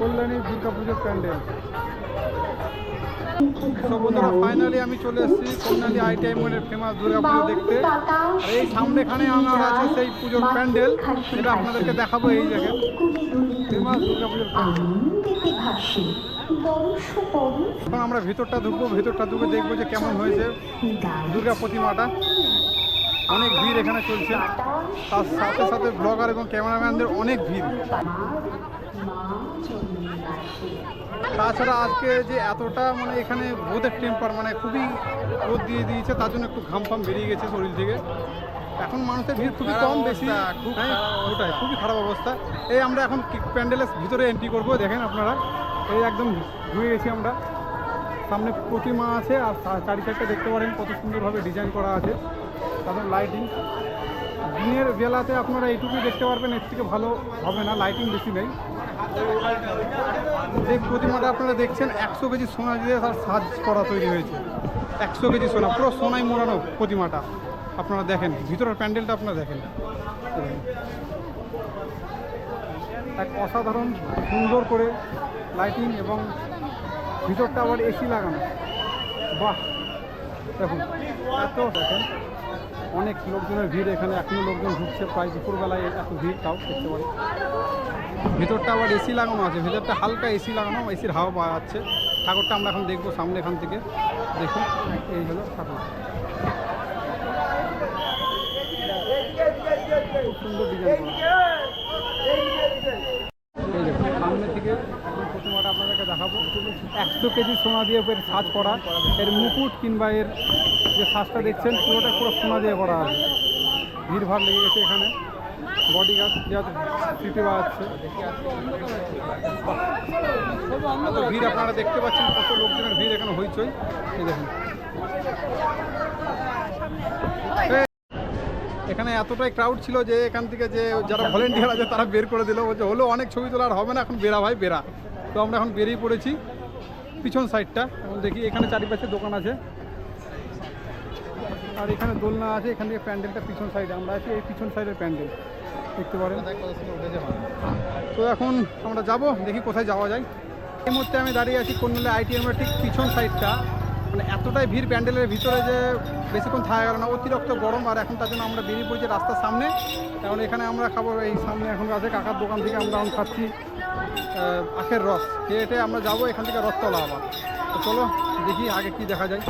কল্যাণী দুর্গা পুজোর প্যান্ডেল। তো বন্ধুরা ফাইনালি আমি চলে এসেছি কল্যাণী আইটিআই মলের ফেমাস দুর্গা পুজো দেখতে। আর এই সামনেখানে আমার আছে সেই পুজোর প্যান্ডেল। এটা আপনাদেরকে দেখাবো এই জায়গায়। ফেমাস দুর্গা পুজোর প্যান্ডেল। এখন আমরা ভেতরটা ঢুকবো ভেতরটা ঢুকে দেখব যে কেমন হয়েছে দুর্গা প্রতিমাটা। অনেক ভিড় এখানে চলছে। তার সাথে সাথে ব্লগার এবং ক্যামেরাম্যানদের অনেক ভিড়। তাছাড়া আজকে যে এতটা মানে এখানে রোদের টেম্পার মানে খুবই রোদ দিয়ে দিয়েছে তার জন্য একটু ঘাম ফাম বেরিয়ে গেছে শরীর থেকে। এখন মানুষের ভিড় খুবই কম বেশি। হ্যাঁ ওটাই খুবই খারাপ অবস্থা। এই আমরা এখন প্যান্ডেলের ভিতরে এন্ট্রি করব দেখেন আপনারা। এই একদম ঢুকে গেছি আমরা। সামনে প্রতিমা আছে আর চারি সাইডটা দেখতে পারেন কত সুন্দরভাবে ডিজাইন করা আছে। তারপর লাইটিং দিনের বেলাতে আপনারা এইটুকুই দেখতে পারবেন, এর থেকে ভালো হবে না লাইটিং বেশি নেই। যে প্রতিমাটা আপনারা দেখছেন, একশো কেজি সোনা দিয়ে তার সাজ করা তৈরি হয়েছে। একশো কেজি সোনা, পুরো সোনায় মোড়ানো প্রতিমাটা। আপনারা দেখেন, ভিতরের প্যান্ডেলটা আপনারা দেখেন। এক অসাধারণ, সুন্দর করে লাইটিং এবং ভিতরটা আবার এসি লাগানো। বাহ! দেখুন, এত দেখেন, অনেক লোকজনের ভিড় এখানে, এখনও লোকজন ঢুকছে, প্রায় দুপুরবেলায় এত ভিড় তাও দেখতে পারি ভিতরটা আবার এসি লাগানো আছে, ভিতরটা হালকা এসি লাগানো, এসির হাওয়া পাওয়া যাচ্ছে। ঠাকুরটা আমরা এখন দেখব সামনে এখান থেকে। দেখুন, এই হলো ঠাকুর। খুব সুন্দর ডিজাইন করা এই দেখুন সামনে থেকে একদম প্রতিমাটা আপনাদেরকে দেখাবো একশো কেজি সোনা দিয়ে এর সাজ করা। এর মুকুট কিংবা এর যে সাজটা দেখছেন পুরোটা পুরো সোনা দিয়ে করা আছে। ভিড় ভাড় লেগে গেছে এখানে। বডি গার্ড এত ভিড় আপনারা দেখতে পাচ্ছেন, কত লোকজনের ভিড় এখানে হইচই। দেখুন। এখানে এতটাই ক্রাউড ছিল যে এখান থেকে যে যারা ভলেন্টিয়ার আছে তারা বের করে দিল। বলছে, হলো অনেক ছবি তোলা আর হবে না, এখন বেরা ভাই বেরা তো আমরা এখন বেরিয়ে পড়েছি পিছন সাইডটা। এখন দেখি এখানে চারিপাশে দোকান আছে। আর এখানে দোলনা আছে এখান থেকে প্যান্ডেলটা পিছন সাইডে। আমরা আছি এই পিছন সাইডের প্যান্ডেল। দেখতে পারেন। তো এখন আমরা যাব দেখি কোথায় যাওয়া যায়। এই মুহূর্তে আমি দাঁড়িয়ে আছি কোন আইটিএমের ঠিক পিছন সাইডটা। মানে এতটাই ভিড় প্যান্ডেলের ভিতরে যে বেশিক্ষণ থাকা গেল না। অতিরিক্ত গরম আর এখন তার জন্য আমরা বেরিয়ে পড়ছি রাস্তার সামনে। কারণ এখানে আমরা খাব, এই সামনে এখন আছে কাকার দোকান থেকে আমরা এখন খাচ্ছি আখের রস। খেয়ে আমরা যাব এখান থেকে রস রথতলা আবার। তো চলো দেখি আগে কি দেখা যায়।